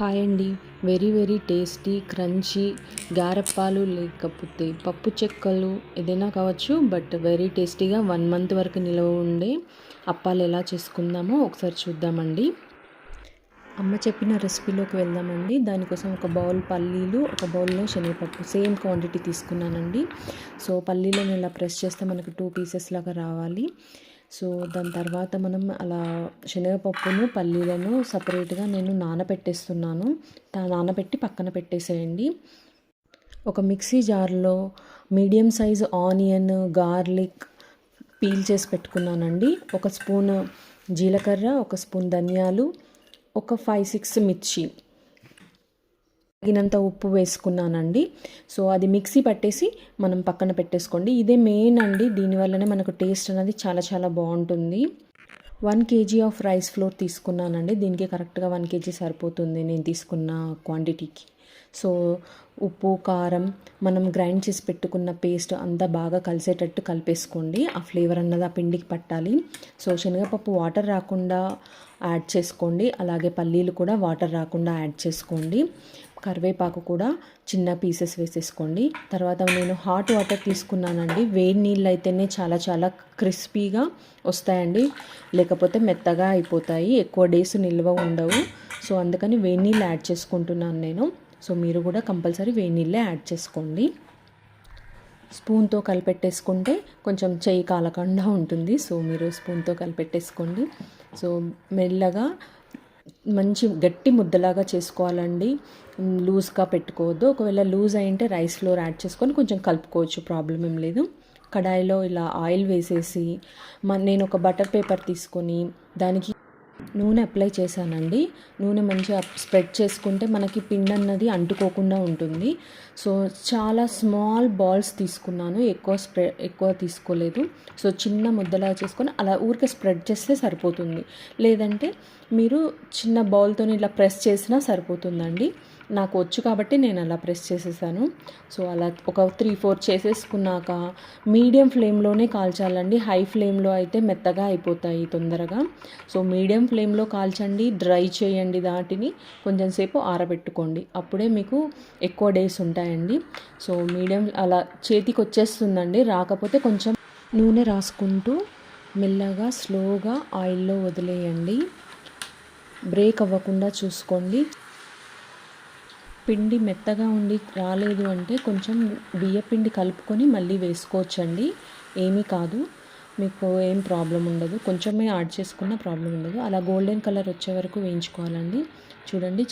Hi అండి. Very very tasty crunchy గారప్పాలు లేకపోతే పప్పు చెక్కలు ఏదైనా కావచ్చు బట్ వెరీ టేస్టీగా వన్ మంత్ వరకు నిలవ ఉండే అప్పాలు ఎలా చేసుకుందామో ఒకసారి చూద్దామండి. అమ్మ చెప్పిన రెసిపీలోకి వెళ్దామండి. దానికోసం ఒక బౌల్ పల్లీలు ఒక బౌల్లో శనగపప్పు సేమ్ క్వాంటిటీ తీసుకున్నానండి. సో పల్లీలను ఇలా ప్రెస్ చేస్తే మనకు టూ పీసెస్ లాగా రావాలి. సో దాని తర్వాత మనం అలా శనగపప్పును పల్లీలను సపరేట్గా నేను నానబెట్టేస్తున్నాను నానబెట్టి పక్కన పెట్టేసేయండి. ఒక మిక్సీ జార్లో medium size onion garlic peel చేసి పెట్టుకున్నానండి. ఒక స్పూన్ జీలకర్ర ఒక స్పూన్ ధనియాలు ఒక ఫైవ్ సిక్స్ మిర్చి. తగినంత ఉప్పు వేసుకున్నానండి. సో అది మిక్సీ పట్టేసి మనం పక్కన పెట్టేసుకోండి. ఇదే మెయిన్ అండి. దీనివల్లనే మనకు టేస్ట్ అనేది చాలా చాలా బాగుంటుంది. One K G of rice flour తీసుకున్నానండి. దీనికి కరెక్ట్గా వన్ కేజీ సరిపోతుంది నేను తీసుకున్న క్వాంటిటీకి సో ఉప్పు కారం మనం గ్రైండ్ చేసి పెట్టుకున్న పేస్ట్ అంతా బాగా కలిసేటట్టు కలిపేసుకోండి. ఆ ఫ్లేవర్ అన్నది ఆ పిండికి పట్టాలి. సో శనగపప్పు వాటర్ రాకుండా యాడ్ చేసుకోండి. అలాగే పల్లీలు కూడా వాటర్ రాకుండా యాడ్ చేసుకోండి. కరివేపాకు కూడా చిన్న పీసెస్ వేసేసుకోండి. తర్వాత నేను హాట్ వాటర్ తీసుకున్నానండి. వేడి నీళ్ళు అయితేనే చాలా చాలా క్రిస్పీగా వస్తాయండి. లేకపోతే మెత్తగా అయిపోతాయి. ఎక్కువ డేస్ నిల్వ ఉండవు. సో అందుకని వేడి నీళ్ళు యాడ్ చేసుకుంటున్నాను నేను. సో మీరు కూడా కంపల్సరీ వేడి నీళ్ళే యాడ్ చేసుకోండి. స్పూన్తో కలిపెట్టేసుకుంటే కొంచెం చెయ్యి కాలకుండా ఉంటుంది. సో మీరు స్పూన్తో కలిపెట్టేసుకోండి. సో మెల్లగా మంచి గట్టి ముద్దలాగా చేసుకోవాలండి. లూజ్గా పెట్టుకోవద్దు. ఒకవేళ లూజ్ అయింటే రైస్ ఫ్లోర్ యాడ్ చేసుకొని కొంచెం కలుపుకోవచ్చు. ప్రాబ్లం ఏం లేదు. కడాయిలో ఇలా ఆయిల్ వేసేసి నేను ఒక బటర్ పేపర్ తీసుకొని దానికి నూనె అప్లై చేశానండి. నూనె మంచిగా స్ప్రెడ్ చేసుకుంటే మనకి పిండి అన్నది అంటుకోకుండా ఉంటుంది. సో చాలా స్మాల్ బాల్స్ తీసుకున్నాను. ఎక్కువ స్ప్రె ఎక్కువ తీసుకోలేదు. సో చిన్న ముద్దలా చేసుకొని అలా ఊరికే స్ప్రెడ్ చేస్తే సరిపోతుంది. లేదంటే మీరు చిన్న బౌల్తో ఇలా ప్రెస్ చేసినా సరిపోతుందండి. నాకు వచ్చు కాబట్టి నేను అలా ప్రెస్ చేసేసాను. సో అలా ఒక త్రీ ఫోర్ చేసేసుకున్నాక మీడియం ఫ్లేమ్లోనే కాల్చాలండి. హై ఫ్లేమ్లో అయితే మెత్తగా అయిపోతాయి తొందరగా. సో మీడియం ఫ్లేమ్లో కాల్చండి డ్రై చేయండి దాటిని. కొంచెం సేపు ఆరబెట్టుకోండి. అప్పుడే మీకు ఎక్కువ డేస్ ఉంటాయండి. సో మీడియం అలా చేతికి వచ్చేస్తుందండి. రాకపోతే కొంచెం నూనె రాసుకుంటూ మెల్లగా స్లోగా ఆయిల్లో వదిలేయండి. బ్రేక్ అవ్వకుండా చూసుకోండి. పిండి మెత్తగా ఉండి రాలేదు అంటే కొంచెం బియ్యపిండి కలుపుకొని మళ్ళీ వేసుకోవచ్చండి. ఏమీ కాదు. మీకు ఏం ప్రాబ్లం ఉండదు. కొంచెమే యాడ్ చేసుకున్న ప్రాబ్లం ఉండదు. అలా గోల్డెన్ కలర్ వచ్చే వరకు వేయించుకోవాలండి. చూడండి